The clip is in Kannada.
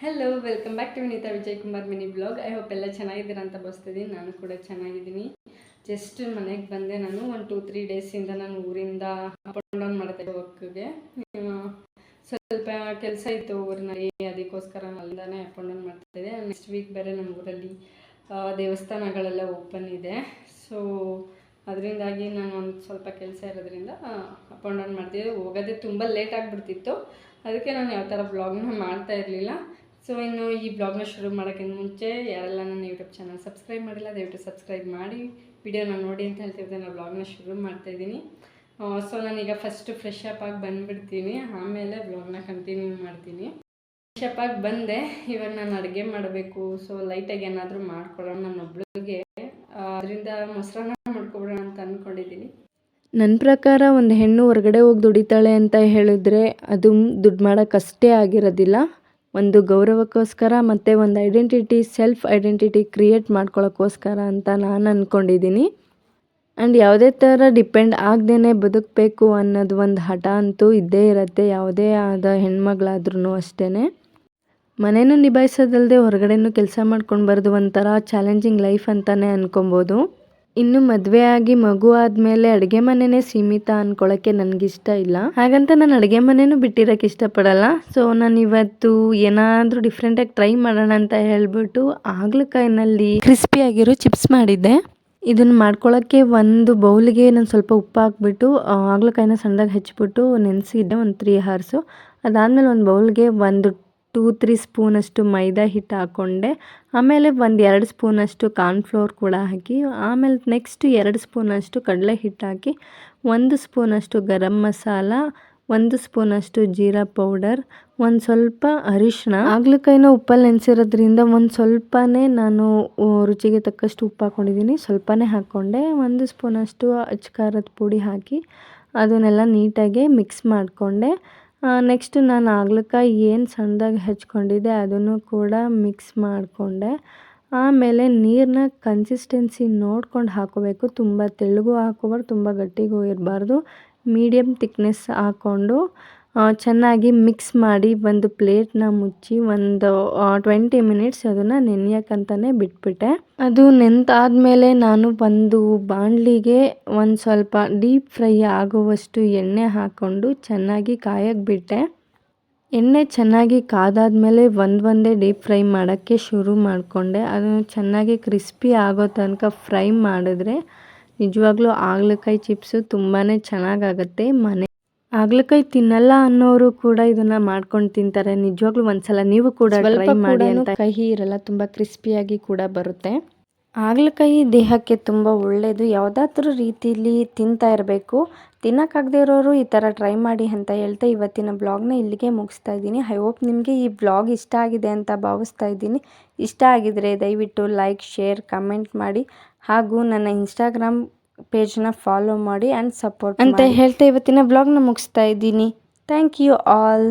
Hello welcome back to Vineeta Vijay Kumar mini blog I hope ಎಲ್ಲ ಚೆನ್ನಾಗಿದ್ದೀರಾ ಅಂತ ಬಸ್ತಿದ್ದೀನಿ ನಾನು ಕೂಡ ಚೆನ್ನಾಗಿದ್ದೀನಿ. ಜಸ್ಟ್ ಮನೆಗೆ ಬಂದೆ ನಾನು. ಒಂದು ಟೂ ತ್ರೀ ಡೇಸಿಂದ ನಾನು ಊರಿಂದ ಅಪ್ ಆ್ಯಂಡ್ ಡೌನ್ ಮಾಡ್ತಾ ವರ್ಕ್ಗೆ ಸ್ವಲ್ಪ ಕೆಲಸ ಇತ್ತು ಊರಿನಲ್ಲಿ. ಅದಕ್ಕೋಸ್ಕರ ಅಲ್ಲಿಂದಾನೆ ಅಪ್ ಆ್ಯಂಡ್ ಡೌನ್ ಮಾಡ್ತಾಯಿದ್ದೆ ನೆಕ್ಸ್ಟ್ ವೀಕ್ ಬೇರೆ ನಮ್ಮ ಊರಲ್ಲಿ ದೇವಸ್ಥಾನಗಳೆಲ್ಲ ಓಪನ್ ಇದೆ. ಸೊ ಅದರಿಂದಾಗಿ ನಾನು ಒಂದು ಸ್ವಲ್ಪ ಕೆಲಸ ಇರೋದ್ರಿಂದ ಅಪ್ ಆ್ಯಂಡ್ ಡೌನ್ ಮಾಡ್ತಿದ್ದೆ. ಹೋಗೋದೇ ತುಂಬ ಲೇಟ್ ಆಗಿಬಿಡ್ತಿತ್ತು. ಅದಕ್ಕೆ ನಾನು ಯಾವ ಥರ ಬ್ಲಾಗ್ನ ಮಾಡ್ತಾ ಇರಲಿಲ್ಲ. ಸೊ ಇನ್ನು ಈ ಬ್ಲಾಗ್ನ ಶುರು ಮಾಡೋಕ್ಕಿಂತ ಮುಂಚೆ ಯಾರೆಲ್ಲ ನನ್ನ ಯೂಟ್ಯೂಬ್ ಚಾನಲ್ ಸಬ್ಸ್ಕ್ರೈಬ್ ಮಾಡಿಲ್ಲ, ದಯವಿಟ್ಟು ಸಬ್ಸ್ಕ್ರೈಬ್ ಮಾಡಿ. ವಿಡಿಯೋನ ನೋಡಿ ಅಂತ ಹೇಳ್ತಿದ್ದೆ ನಾನು ಬ್ಲಾಗ್ನ ಶುರು ಮಾಡ್ತಾಯಿದ್ದೀನಿ ಸೊ ನಾನೀಗ ಫಸ್ಟು ಫ್ರೆಶ್ ಅಪ್ ಆಗಿ ಬಂದುಬಿಡ್ತೀನಿ. ಆಮೇಲೆ ಬ್ಲಾಗ್ನ ಕಂಟಿನ್ಯೂ ಮಾಡ್ತೀನಿ. ಫ್ರೆಶ್ ಅಪ್ ಆಗಿ ಬಂದೆ. ಇವಾಗ ನಾನು ಅಡುಗೆ ಮಾಡಬೇಕು. ಸೊ ಲೈಟಾಗಿ ಏನಾದರೂ ಮಾಡ್ಕೊಳ್ಳೋಣ ನನ್ನ ಒಬ್ಳಿಗೆ. ಅದರಿಂದ ಮೊಸರನ್ನ ಮಾಡ್ಕೊಬಿಡೋಣ ಅಂತ ಅಂದ್ಕೊಂಡಿದ್ದೀನಿ ನನ್ನ ಪ್ರಕಾರ ಒಂದು ಹೆಣ್ಣು ಹೊರಗಡೆ ಹೋಗಿ ದುಡಿತಾಳೆ ಅಂತ ಹೇಳಿದ್ರೆ ಅದು ದುಡ್ಡು ಮಾಡೋಕ್ಕಷ್ಟೇ ಆಗಿರೋದಿಲ್ಲ. ಒಂದು ಗೌರವಕ್ಕೋಸ್ಕರ ಮತ್ತು ಒಂದು ಐಡೆಂಟಿಟಿ ಸೆಲ್ಫ್ ಐಡೆಂಟಿಟಿ ಕ್ರಿಯೇಟ್ ಮಾಡ್ಕೊಳ್ಳೋಕ್ಕೋಸ್ಕರ ಅಂತ ನಾನು ಅಂದ್ಕೊಂಡಿದ್ದೀನಿ ಆ್ಯಂಡ್ ಯಾವುದೇ ಥರ ಡಿಪೆಂಡ್ ಆಗದೇ ಬದುಕಬೇಕು ಅನ್ನೋದು ಒಂದು ಹಠ ಅಂತೂ ಇದ್ದೇ ಇರುತ್ತೆ, ಯಾವುದೇ ಆದ ಹೆಣ್ಮಗಳಾದ್ರೂ ಅಷ್ಟೇ ಮನೇನೂ ನಿಭಾಯಿಸೋದಲ್ಲದೆ ಹೊರಗಡೆನೂ ಕೆಲಸ ಮಾಡ್ಕೊಂಡು ಬರೋದು ಒಂಥರ ಚಾಲೆಂಜಿಂಗ್ ಲೈಫ್ ಅಂತಲೇ ಅನ್ಕೊಬೋದು. ಇನ್ನು ಮದುವೆ ಆಗಿ ಮಗು ಆದಮೇಲೆ ಅಡುಗೆ ಮನೆನೇ ಸೀಮಿತ ಅನ್ಕೊಳ್ಳೋಕ್ಕೆ ನನಗಿಷ್ಟ ಇಲ್ಲ. ಹಾಗಂತ ನಾನು ಅಡುಗೆ ಮನೆನೂ ಬಿಟ್ಟಿರೋಕ್ಕೆ ಇಷ್ಟಪಡಲ್ಲ. ಸೊ ನಾನು ಇವತ್ತು ಏನಾದರೂ ಡಿಫ್ರೆಂಟಾಗಿ ಟ್ರೈ ಮಾಡೋಣ ಅಂತ ಹೇಳ್ಬಿಟ್ಟು ಹಾಗಲಕಾಯಿನಲ್ಲಿ ಕ್ರಿಸ್ಪಿಯಾಗಿರೋ ಚಿಪ್ಸ್ ಮಾಡಿದ್ದೆ. ಇದನ್ನು ಮಾಡ್ಕೊಳ್ಳೋಕ್ಕೆ ಒಂದು ಬೌಲಿಗೆ ನಾನು ಸ್ವಲ್ಪ ಉಪ್ಪು ಹಾಕ್ಬಿಟ್ಟು ಹಾಗಲಕಾಯಿನ ಸಣ್ಣದಾಗಿ ಹೆಚ್ಚಿಬಿಟ್ಟು ನೆನೆಸಿದ್ದೆ, ಒಂದು ತ್ರೀ ಹಾರ್ಸು ಅದಾದಮೇಲೆ ಒಂದು ಬೌಲ್ಗೆ ಒಂದು ಟೂ, ತ್ರೀ ಸ್ಪೂನಷ್ಟು ಮೈದಾ ಹಿಟ್ಟು ಹಾಕ್ಕೊಂಡೆ ಆಮೇಲೆ ಒಂದು ಎರಡು ಸ್ಪೂನಷ್ಟು ಕಾರ್ನ್ಫ್ಲೋರ್ ಕೂಡ ಹಾಕಿ. ಆಮೇಲೆ ನೆಕ್ಸ್ಟ್ ಎರಡು ಸ್ಪೂನಷ್ಟು ಕಡಲೆ ಹಿಟ್ಟು ಹಾಕಿ. ಒಂದು ಸ್ಪೂನಷ್ಟು ಗರಂ ಮಸಾಲ, ಒಂದು ಸ್ಪೂನಷ್ಟು ಜೀರಾ ಪೌಡರ್, ಒಂದು ಸ್ವಲ್ಪ ಅರಿಶಿನ ಹಾಗಲಕಾಯಿನ ಉಪ್ಪಲ್ಲಿ ನೆನೆಸಿರೋದ್ರಿಂದ ಒಂದು ಸ್ವಲ್ಪನೇ ನಾನು ರುಚಿಗೆ ತಕ್ಕಷ್ಟು ಉಪ್ಪು ಹಾಕ್ಕೊಂಡಿದ್ದೀನಿ ಸ್ವಲ್ಪನೇ ಹಾಕ್ಕೊಂಡೆ ಒಂದು ಸ್ಪೂನಷ್ಟು ಅಚ್ಚ ಖಾರದ ಪುಡಿ ಹಾಕಿ. ಅದನ್ನೆಲ್ಲ ನೀಟಾಗಿ ಮಿಕ್ಸ್ ಮಾಡಿಕೊಂಡೆ. ನೆಕ್ಸ್ಟ್ ನಾನು ಹಾಗಲಕಾಯಿ ಏನು ಸಣ್ಣದಾಗಿ ಹೆಚ್ಕೊಂಡಿದ್ದೆ ಅದನ್ನು ಕೂಡ ಮಿಕ್ಸ್ ಮಾಡಿಕೊಂಡೆ. ಆಮೇಲೆ ನೀರನ್ನ ಕನ್ಸಿಸ್ಟೆನ್ಸಿ ನೋಡ್ಕೊಂಡು ಹಾಕೋಬೇಕು. ತುಂಬ ತೆಳ್ಳಗೂ ಹಾಕೋಬಾರ್ದು, ತುಂಬ ಗಟ್ಟಿಗೂ ಇರಬಾರ್ದು. ಮೀಡಿಯಮ್ ತಿಕ್ನೆಸ್ ಹಾಕ್ಕೊಂಡು ಚೆನ್ನಾಗಿ ಮಿಕ್ಸ್ ಮಾಡಿ ಒಂದು ಪ್ಲೇಟ್ನ ಮುಚ್ಚಿ ಒಂದು ಟ್ವೆಂಟಿ ಮಿನಿಟ್ಸ್ ಅದನ್ನು ನೆನೆಯೋಕ್ಕಂತಲೇ ಬಿಟ್ಬಿಟ್ಟೆ. ಅದು ನೆಂದಾದ್ಮೇಲೆ ನಾನು ಒಂದು ಬಾಣಲಿಗೆ ಒಂದು ಸ್ವಲ್ಪ ಡೀಪ್ ಫ್ರೈ ಆಗುವಷ್ಟು ಎಣ್ಣೆ ಹಾಕ್ಕೊಂಡು ಚೆನ್ನಾಗಿ ಕಾಯಕ್ಕೆ ಬಿಟ್ಟೆ. ಎಣ್ಣೆ ಚೆನ್ನಾಗಿ ಕಾದಾದ್ಮೇಲೆ ಒಂದು ಒಂದೇ ಡೀಪ್ ಫ್ರೈ ಮಾಡೋಕ್ಕೆ ಶುರು ಮಾಡಿಕೊಂಡೆ. ಅದನ್ನು ಚೆನ್ನಾಗಿ ಕ್ರಿಸ್ಪಿ ಆಗೋ ತನಕ ಫ್ರೈ ಮಾಡಿದ್ರೆ ನಿಜವಾಗ್ಲೂ ಹಾಗಲಕಾಯಿ ಚಿಪ್ಸು ತುಂಬಾ ಚೆನ್ನಾಗಾಗತ್ತೆ. ಮನೆ ಹಾಗಲಕಾಯಿ ತಿನ್ನಲ್ಲ ಅನ್ನೋರು ಕೂಡ ಇದನ್ನ ಮಾಡ್ಕೊಂಡು ತಿಂತಾರೆ. ನಿಜವಾಗ್ಲೂ ಒಂದ್ಸಲ ನೀವು ಕೂಡ ಟ್ರೈ ಮಾಡಿ ಅಂತ. ಕಹಿ ಇರಲ್ಲ ತುಂಬ ಕ್ರಿಸ್ಪಿಯಾಗಿ ಕೂಡ ಬರುತ್ತೆ. ಹಾಗಲಕಾಯಿ ದೇಹಕ್ಕೆ ತುಂಬ ಒಳ್ಳೆಯದು ಯಾವುದಾದ್ರೂ ರೀತಿಲಿ ತಿಂತಾ ಇರಬೇಕು. ತಿನ್ನೋಕ್ಕಾಗದೇ ಇರೋರು ಈ ಥರ ಟ್ರೈ ಮಾಡಿ ಅಂತ ಹೇಳ್ತಾ ಇವತ್ತಿನ ಬ್ಲಾಗ್ನ ಇಲ್ಲಿಗೆ ಮುಗಿಸ್ತಾ ಇದ್ದೀನಿ. ಐ ಹೋಪ್ ನಿಮಗೆ ಈ ಬ್ಲಾಗ್ ಇಷ್ಟ ಆಗಿದೆ ಅಂತ ಭಾವಿಸ್ತಾ ಇದ್ದೀನಿ. ಇಷ್ಟ ಆಗಿದರೆ ದಯವಿಟ್ಟು ಲೈಕ್ ಶೇರ್ ಕಮೆಂಟ್ ಮಾಡಿ. ಹಾಗೂ ನನ್ನ ಇನ್ಸ್ಟಾಗ್ರಾಮ್ ಪೇಜ್ನ ಫಾಲೋ ಮಾಡಿ ಆ್ಯಂಡ್ ಸಪೋರ್ಟ್ ಅಂತ ಹೇಳ್ತಾ ಇವತ್ತಿನ ಬ್ಲಾಗ್ನ ಮುಗಿಸ್ತಾ ಇದ್ದೀನಿ. Thank you all